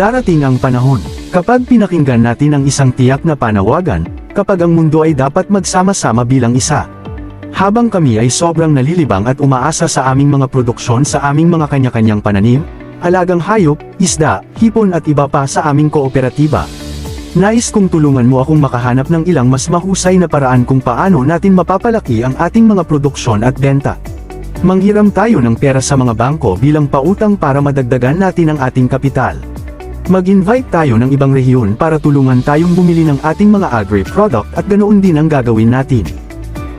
Darating ang panahon, kapag pinakinggan natin ang isang tiyak na panawagan, kapag ang mundo ay dapat magsama-sama bilang isa. Habang kami ay sobrang nalilibang at umaasa sa aming mga produksyon sa aming mga kanya-kanyang pananim, alagang hayop, isda, hipon at iba pa sa aming kooperatiba. Nais kong tulungan mo akong makahanap ng ilang mas mahusay na paraan kung paano natin mapapalaki ang ating mga produksyon at benta. Manghiram tayo ng pera sa mga bangko bilang pautang para madagdagan natin ang ating kapital. Mag-invite tayo ng ibang rehiyon para tulungan tayong bumili ng ating mga agri-product at ganoon din ang gagawin natin.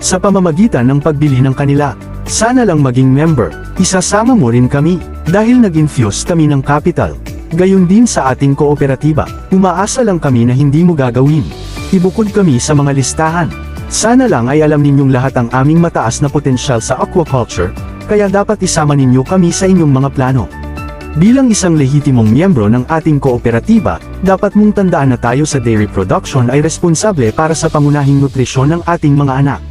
Sa pamamagitan ng pagbili ng kanila, sana lang maging member, isasama mo rin kami, dahil nag-infuse kami ng capital. Gayon din sa ating kooperatiba, umaasa lang kami na hindi mo gagawin. Ibukod kami sa mga listahan. Sana lang ay alam ninyong lahat ang aming mataas na potensyal sa aquaculture, kaya dapat isama ninyo kami sa inyong mga plano. Bilang isang lehitimong miyembro ng ating kooperatiba, dapat mong tandaan na tayo sa dairy production ay responsable para sa pangunahing nutrisyon ng ating mga anak.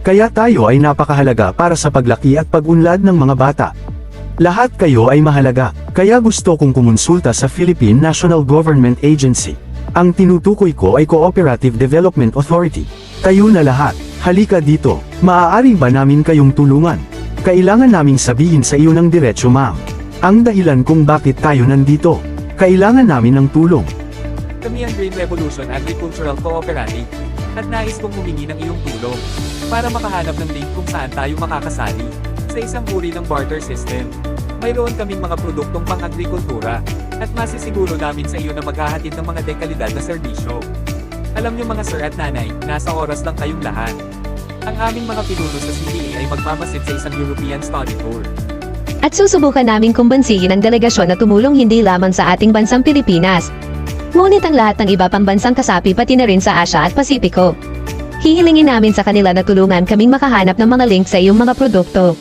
Kaya tayo ay napakahalaga para sa paglaki at pag-unlad ng mga bata. Lahat kayo ay mahalaga, kaya gusto kong kumonsulta sa Philippine National Government Agency. Ang tinutukoy ko ay Cooperative Development Authority. Tayo na lahat, halika dito, maaari ba namin kayong tulungan? Kailangan naming sabihin sa iyo ng diretsyo ma'am. Ang dahilan kung bakit tayo nandito. Kailangan namin ng tulong. Kami ang Green Revolution Agricultural Cooperative, at nais kong humingi ng iyong tulong para makahanap ng link kung saan tayo makakasali sa isang uri ng barter system. Mayroon kaming mga produktong pang-agrikultura, at masisiguro namin sa iyo na maghahatid ng mga dekalidad na serbisyo. Alam niyo mga sir at nanay, nasa oras lang kayong lahat. Ang aming mga pinuno sa CPA ay magmamasid sa isang European study tour. At susubukan namin kumbansihin ang delegasyon na tumulong hindi lamang sa ating bansang Pilipinas. Ngunit ang lahat ng iba pang bansang kasapi pati na rin sa Asia at Pasipiko. Hihilingin namin sa kanila na tulungan kaming makahanap ng mga link sa iyong mga produkto.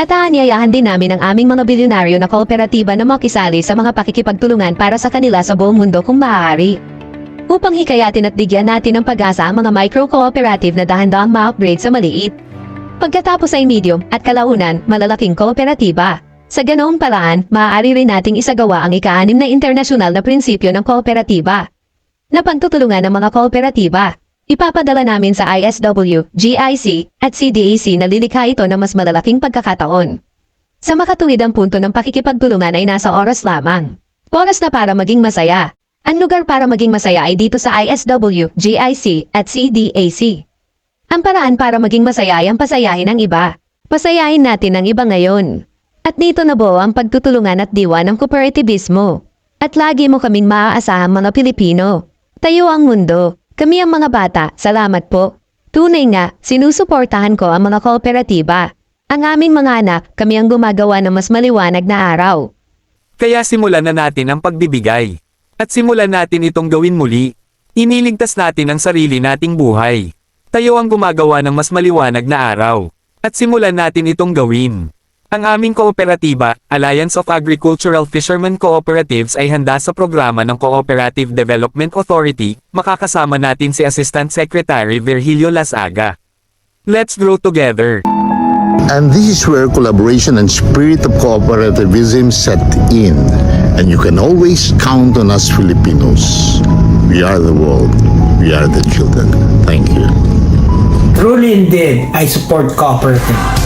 At aanyayahan din namin ang aming mga bilyonaryo na kooperatiba na makisali sa mga pakikipagtulungan para sa kanila sa buong mundo kung maaari. Upang hikayatin at bigyan natin ng pag-asa ang mga micro-cooperative na dahan-dahang ma-upgrade sa maliit. Pagkatapos ay medium at kalaunan, malalaking kooperatiba. Sa ganoong paraan, maaari rin nating isagawa ang ika-anim na internasyonal na prinsipyo ng kooperatiba. Na pagtutulungan ng mga kooperatiba. Ipapadala namin sa ISW, GIC, at CDAC na lilikha ito ng mas malalaking pagkakataon. Sa makatuwidang punto ng pakikipagtulungan ay nasa oras lamang. Oras na para maging masaya. Ang lugar para maging masaya ay dito sa ISW, GIC, at CDAC. Ang paraan para maging masaya ay ang pasayahin ang iba. Pasayahin natin ang iba ngayon. At dito na buo ang pagtutulungan at diwa ng kooperativismo. At lagi mo kaming maaasahan mga Pilipino. Tayo ang mundo. Kami ang mga bata. Salamat po. Tunay nga, sinusuportahan ko ang mga kooperatiba. Ang aming mga anak, kami ang gumagawa ng mas maliwanag na araw. Kaya simulan na natin ang pagbibigay. At simulan natin itong gawin muli. Iniligtas natin ang sarili nating buhay. Tayo ang gumagawa ng mas maliwanag na araw. At simulan natin itong gawin. Ang aming kooperatiba, Alliance of Agricultural Fishermen Cooperatives ay handa sa programa ng Cooperative Development Authority, makakasama natin si Assistant Secretary Virgilio Lasaga. Let's grow together! And this is where collaboration and spirit of cooperativism set in. And you can always count on us Filipinos. We are the world. We are the children. Thank you. Truly indeed, I support cooperative.